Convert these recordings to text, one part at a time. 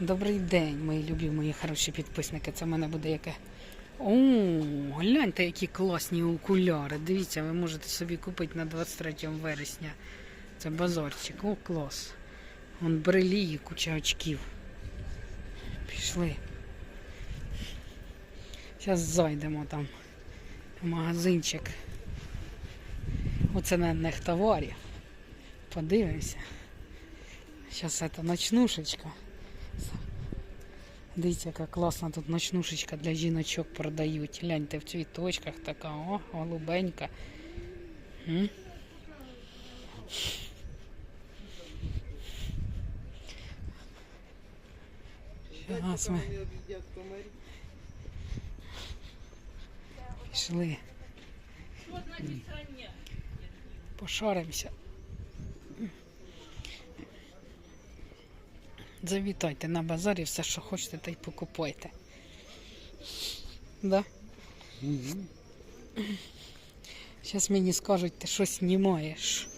Добрий день, мої любі, мої хороші підписники. Це в мене буде яке. О, гляньте, які класні окуляри. Дивіться, ви можете собі купити на 23 вересня. Це базарчик. О, клас. Вон брелі куча очків. Пішли. Зараз зайдемо там в магазинчик. Оце на них товарів. Подивимося. Зараз це ночнушечка. Дивіться, яка класна тут ночнушечка для жіночок продають. Гляньте в цвіточках така, о, голубенька. М? Щас ми пішли. Пошаримося. Завітайте на базарі все, що хочете, та й покупайте. Да? Зараз мені скажуть, ти щось знімаєш.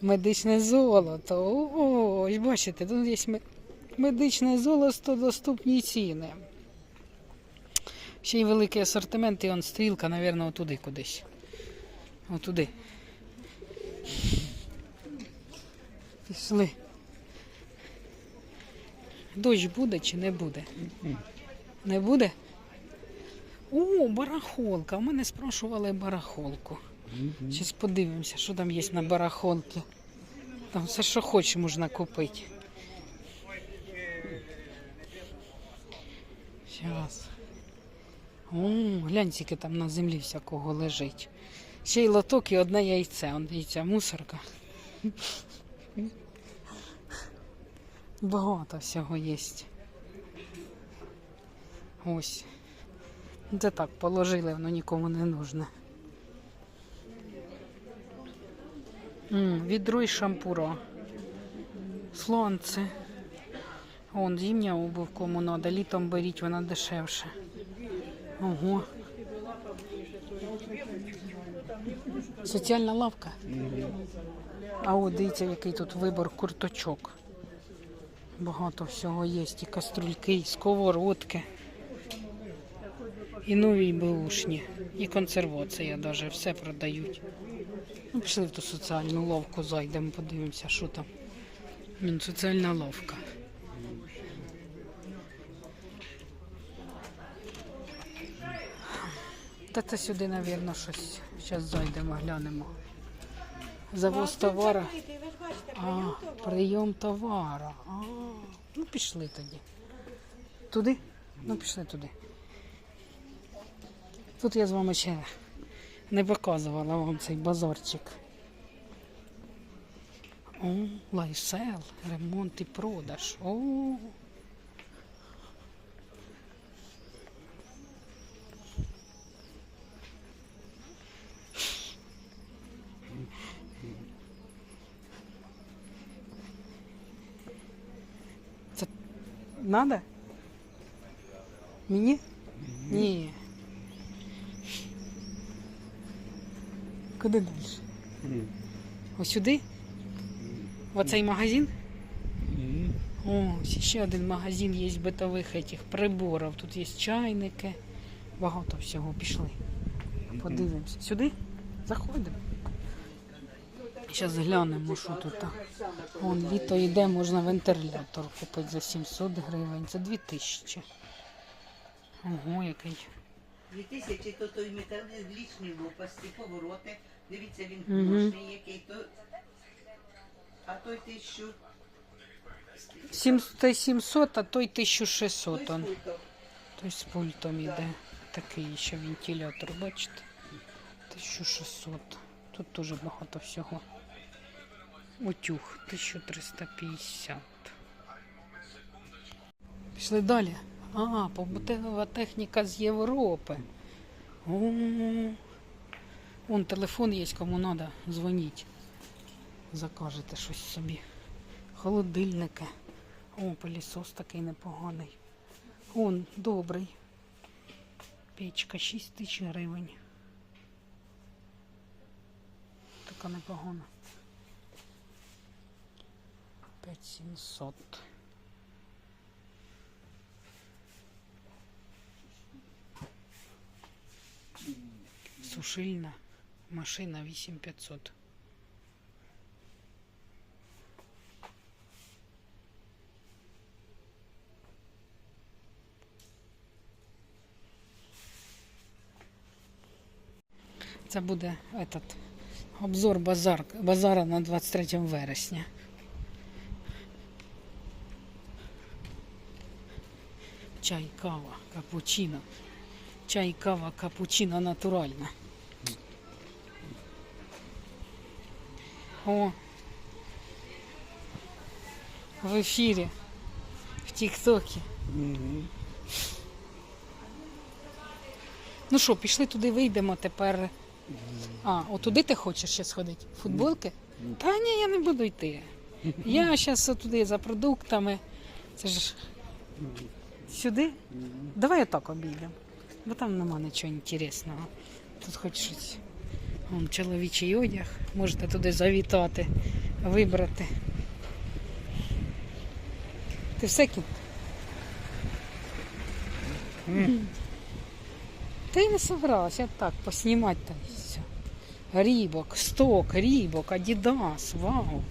Медичне золото. Ось, бачите, тут є медичне золото, доступні ціни. Ще й великий асортимент, і он стрілка, мабуть, отуди кудись. Отуди. Пішли. Дощ буде чи не буде? Не буде? О, барахолка. У мене спрашували барахолку. Зараз подивимося, що там є на барахолці. Там все, що хочеш, можна купити. Зараз. О, глянь, скільки там на землі всякого лежить. Ще й лоток і одне яйце. Он дивіться, мусорка. Багато всього є. Ось. Це так положили, воно нікому не нужне. Відро і шампура. Слонце. Вон, зимня обув кому надо. Літом беріть, вона дешевше. Ого. Соціальна лавка. А от дивіться, який тут вибор курточок. Багато всього є. І каструльки, і сковородки. І нові беушні. І консервація навіть все продають. Ну, пішли в ту соціальну лавку, зайдемо, подивимося, що там. Він соціальна лавка. Та це сюди, мабуть, щось. Зараз зайдемо, глянемо. Завоз товара. А, прийом товара. А, ну пішли тоді. Туди? Ну пішли туди. Тут я з вами ще не показувала вам цей базарчик. О, лайсел, ремонт і продаж. О. надо? Мені? Ні. Куди далі? Ось сюди? В оцей магазин? О, ще один магазин є битових этих приборів. Тут є чайники. Багато всього пішли. Подивимося. Сюди? Заходимо. Зараз глянемо, що тут. Вон літо йде, можна вентилятор купити за 700 гривень, за 2000. Ого, який. 2000 то той металічний лопасті, повороти. Дивіться, він хороший який то. А той тисячу. Сім, той 700, а той 1600. Той Он. з пультом. Той з пультом іде. Такий ще вентилятор, бачите? 1600. Тут дуже багато всього. Утюг 1350. Пішли далі. А, побутова техніка з Європи. О, Вон телефон є, кому треба, дзвоніть. Закажете щось собі. Холодильники. О, пилісос такий непоганий. Он добрий. Печка 6 тисяч гривень. Така непогана. 5700. Сушильна машина 8500. Це буде этот, обзор базар, базара на 23 вересня. Чай, кава, капучино. Чай, кава, капучино натуральна. О. В ефірі. В Тіктокі. Ну що, пішли туди, вийдемо тепер. А, отуди ти хочеш ще сходити? Футболки? Та ні, я не буду йти. Я зараз туди за продуктами. Це ж сюди? Давай отак обійдемо. Бо там нема нічого інтересного. Тут хоч щось. Вон чоловічий одяг. Можете туди завітати, вибрати. Ти все кіт? Та й не собралась, я так поснімати та і все. Рібок, сток, рібок, адідас, вау.